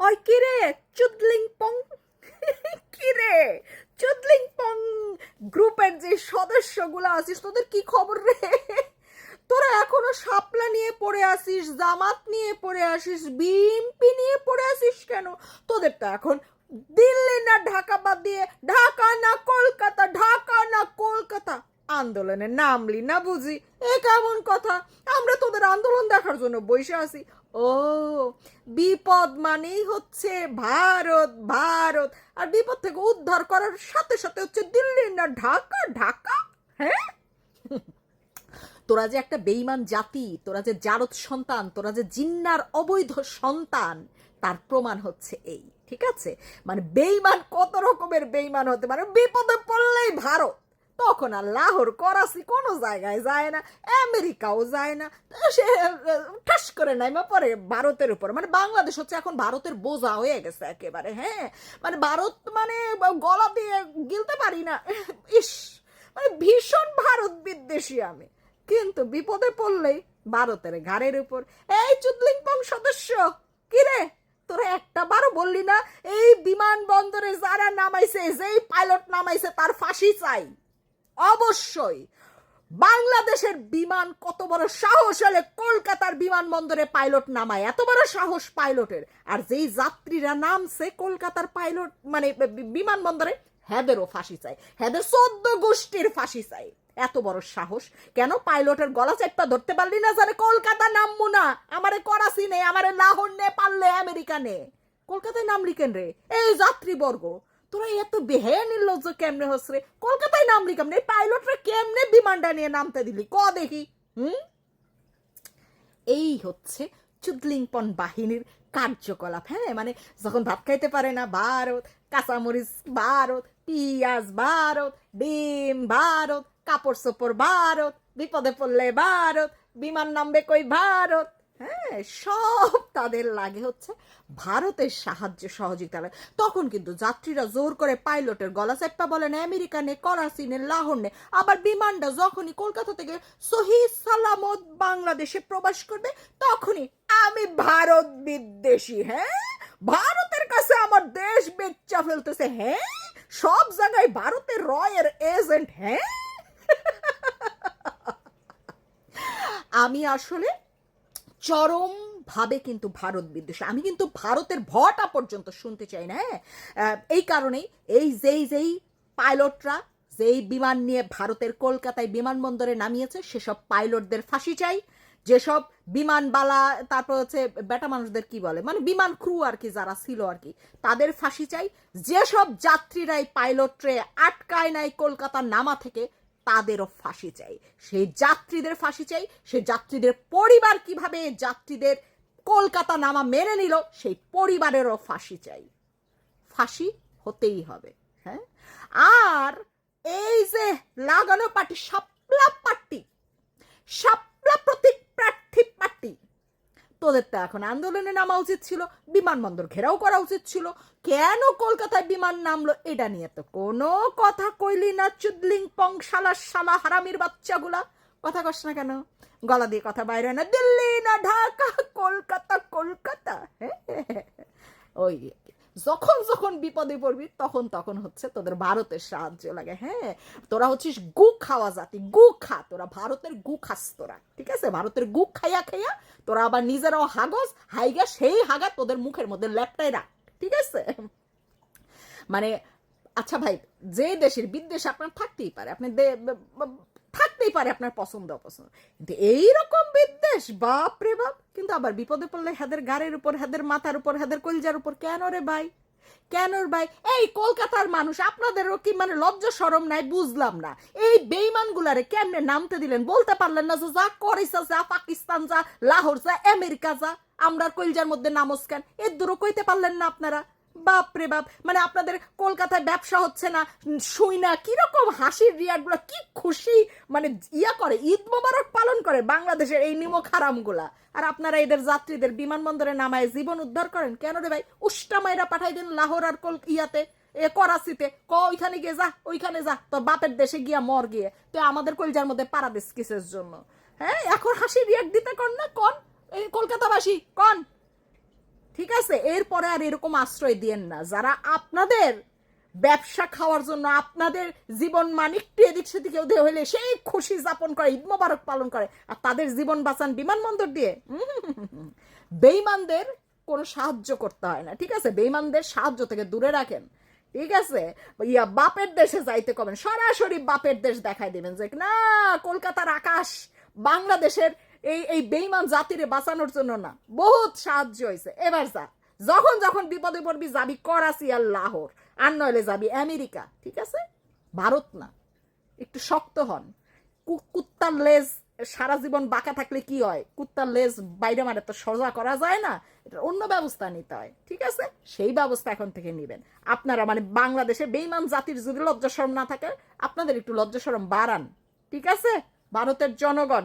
ওই কিরে চুদলিং পং কিরে চুদলিং পং গ্রুপের যে সদস্যগুলো আছিস, তোদের কি খবর রে? তোরা এখনও শাপলা নিয়ে পড়ে আসিস জামাত নিয়ে পড়ে আসিস বিএমপি নিয়ে পড়ে আসিস কেন? তোদের তো এখন দিল্লি না ঢাকা বাদ দিয়ে, ঢাকা না কলকাতা, ঢাকা না কলকাতা। আন্দোলনে নামলি না বুঝি? এ কেমন কথা? আমরা তোদের আন্দোলন দেখার জন্য বসে আছি। ও, বিপদ মানেই হচ্ছে ভারত ভারত। আর বিপদ থেকে উদ্ধার করার সাথে সাথে হচ্ছে দিল্লি না ঢাকা ঢাকা? হ্যাঁ? তোরা যে একটা বেইমান জাতি, তোরা যে জারদ সন্তান, তোরা যে জিন্নার অবৈধ সন্তান, তার প্রমাণ হচ্ছে এই, ঠিক আছে? মানে বেইমান কত রকমের বেইমান হতে পারে? বিপদে পড়লেই ভারত। তখন আর লাহোর, করাচি কোনো জায়গায় যায় না, আমেরিকাও যায় না। সে ঠাস করে নাইমা পরে ভারতের উপর। মানে বাংলাদেশ হচ্ছে এখন ভারতের বোঝা হয়ে গেছে একেবারে হ্যাঁ? মানে ভারত মানে গলা দিয়ে গিলতে পারি না। ইস মানে ভীষণ ভারত বিদ্বেষী আমি। কিন্তু বিপদে পড়লেই ভারতের ঘাড়ের উপর। এই চুদলিংপং সদস্য কিরে তোরা একটা বারো বললি না, এই বিমানবন্দরে যারা নামাইছে, যেই পাইলট নামাইছে, তার ফাঁসি চাই। অবশ্যই। বাংলাদেশের বিমান কত বড় সাহস হলে কলকাতার বিমানবন্দরে পাইলট নামায়, এত বড় সাহস পাইলটের। আর যেই যাত্রীরা নামছে কলকাতার পাইলট মানে বিমানবন্দরে, হেদেরও ফাঁসি চাই। হেদের চোদ্দ গোষ্ঠীর ফাঁসি চাই। এত বড় সাহস। কেন পাইলটের গলা চাপটা ধরতে পারলি না জানে? কলকাতা নামবো না। আমারে করাচি নে, আমারে লাহোর নে, পারলে আমেরিকা নে। কলকাতায় নামলি কেন রে? এই যাত্রীবর্গ। তোরা এত বেহে নির্লজ্জ কেমনে হস রে? কলকাতায় নামলি কেমনে? পাইলটরা কেমনে বিমানটা নিয়ে নামতে দিলি? ক দেখি, হুম? এই হচ্ছে চুদলিংপন বাহিনীর কার্যকলাপ হ্যাঁ? মানে যখন ভাত খাইতে পারে না, ভারত, কাঁচামরিচ ভারত, পিঁয়াজ ভারত, ডিম ভারত কাপড় চোপড় ভারত, বিপদে পড়লে ভারত, বিমান নামবে কই ভারত? হ্যাঁ সব তাদের লাগে হচ্ছে ভারতের সাহায্য সহযোগিতা লাগে। তখন কিন্তু যাত্রীরা জোর করে পাইলটের গলা চাপ্পা বলেন আমেরিকা নে করাচি নে লাহোর নে আবার বিমানটা যখনই কলকাতা থেকে সহি সালামত বাংলাদেশে প্রবেশ করবে, তখনই আমি ভারত বিদ্বেষী হ্যাঁ? ভারতের কাছে আমার দেশ বেচ্চা ফেলতেছে হ্যাঁ? সব জায়গায় ভারতের রয়ের এজেন্ট হ্যাঁ? আমি আসলে চরম ভাবে কিন্তু ভারত বিদ্বেষ। আমি কিন্তু ভারতের ভটা পর্যন্ত শুনতে চাই না হ্যাঁ? এই কারণেই এই যেই যেই পাইলটরা, যেই বিমান নিয়ে ভারতের কলকাতায় বিমানবন্দরে নামিয়েছে, সেসব পাইলটদের ফাঁসি চাই। যেসব বিমানবালা, তারপর হচ্ছে বেটা মানুষদের কি বলে? মানে বিমান ক্রু আর কি যারা ছিল আর কি, তাদের ফাঁসি চাই। যেসব যাত্রীরাই পাইলটরে আটকায় নাই কলকাতার নামা থেকে তাদেরও ফাঁসি চাই। সেই যাত্রীদের ফাঁসি চাই, সেই যাত্রীদের পরিবার কীভাবে যাত্রীদের কলকাতা নামা মেনে নিল, সেই পরিবারেরও ফাঁসি চাই। ফাঁসি হতেই হবে হ্যাঁ? আর এই যে লাগানো পার্টি শাপলা তো এখন আন্দোলনে নামা উচিত ছিল, বিমানবন্দর ঘেরাও করা উচিত ছিল। কেন কলকাতায় বিমান নামলো এটা নিয়ে তো কোনো কথা কইলি না, চুদলিং পং শালা শালা হারামির বাচ্চাগুলা। কথা কস না কেন? গলা দিয়ে কথা বাইরে হয় না। দিল্লি না ঢাকা, কলকাতা কলকাতা। হ্যাঁ। ওই যখন যখন বিপদে পড়বি, তখন তখন হচ্ছে তোদের ভারতের সাহায্য লাগে। হ্যাঁ তোরা হচ্ছিস গু খাওয়া জাতি, গু খা, তোরা ভারতের গু খাস তোরা, ঠিক আছে? ভারতের গু খাইয়া খাইয়া তোরা আবার নিজেরাও হাগস, হাইগা, সেই হাগা তোদের মুখের মধ্যে ল্যাপটাই রাখ, ঠিক আছে? মানে আচ্ছা ভাই, যে দেশের বিদ্বেষ আপনার থাকতেই পারে, আপনি থাকতেই পারে আপনার পছন্দ অপছন্দ, কিন্তু এইরকম বিদ্বেষ বাপ রে বাপ। কিন্তু আবার বিপদে পড়লে হেদের গাড়ির উপর, হেদের মাথার উপর, হেদের কলজার উপর কেন রে ভাই? কেন ভাই? এই কলকাতার মানুষ, আপনাদেরও কি মানে লজ্জা সরম নাই? বুঝলাম না। এই বেইমান গুলারে কেমনে নামতে দিলেন? বলতে পারলেন না যে যা করিস যা, পাকিস্তান যা, লাহোর যা, আমেরিকা যা আমরা কলজার মধ্যে নামস কেন? এর দূরও কইতে পারলেন না আপনারা। বাপ রে বাপ মানে আপনাদের কলকাতায় ব্যবসা হচ্ছে না শুই না, কীরকম হাসির রিয়াকগুলো কি খুশি মানে ইয়া করে, ঈদ মোবারক পালন করে বাংলাদেশের এই নিমক হারামগুলা আর আপনারা এদের যাত্রীদের বিমানবন্দরে নামায় জীবন উদ্ধার করেন? কেন রে ভাই? উষ্টা মাইরা পাঠাই দিন লাহোর আর কল, ইয়াতে, এ করাচিতে। ক, ওইখানে গিয়ে যা, ওইখানে যা, তোর বাপের দেশে গিয়া মর গিয়ে। তো আমাদের কলজার মধ্যে পারাদিস কিসের জন্য? হ্যাঁ এখন হাসি রিয়াক্ট দিতে কন না, কন? এই কলকাতাবাসী, কন? ঠিক আছে? এরপরে আর এরকম আশ্রয় দিয়েন না। যারা আপনাদের ব্যবসা খাওয়ার জন্য, আপনাদের জীবন মানিকটি এদিক সেদিকে ওদের হইলে সেই খুশি যাপন করে, ঈদ মোবারক পালন করে, আর তাদের জীবন বাঁচান বিমানবন্দর দিয়ে বেইমানদের কোনো সাহায্য করতে হয় না, ঠিক আছে? বেইমানদের সাহায্য থেকে দূরে রাখেন, ঠিক আছে? ইয়া বাপের দেশে যাইতে কবেন, সরাসরি বাপের দেশ দেখাই দিবেন যে, না, কলকাতার আকাশ বাংলাদেশের এই এই বেইমান জাতিরে বাঁচানোর জন্য না, বহুত সাহায্য হয়েছে এবার যা, যখন যখন বিপদে পড়বি, যাবি করাচি আর লাহোর, আর নইলে যাবি আমেরিকা, ঠিক আছে? ভারত না, একটু শক্ত হন। কুত্তার লেজ, সারা জীবন বাঁকা থাকলে কি হয়? কুত্তার লেজ বাইরে মারে তো সোজা করা যায় না এটা অন্য ব্যবস্থা নিতে হয়, ঠিক আছে? সেই ব্যবস্থা এখন থেকে নেবেন। আপনারা মানে বাংলাদেশে বেইমান জাতির যদি লজ্জা শরম না থাকে, আপনাদের একটু লজ্জা শরম বাড়ান, ঠিক আছে? ভারতের জনগণ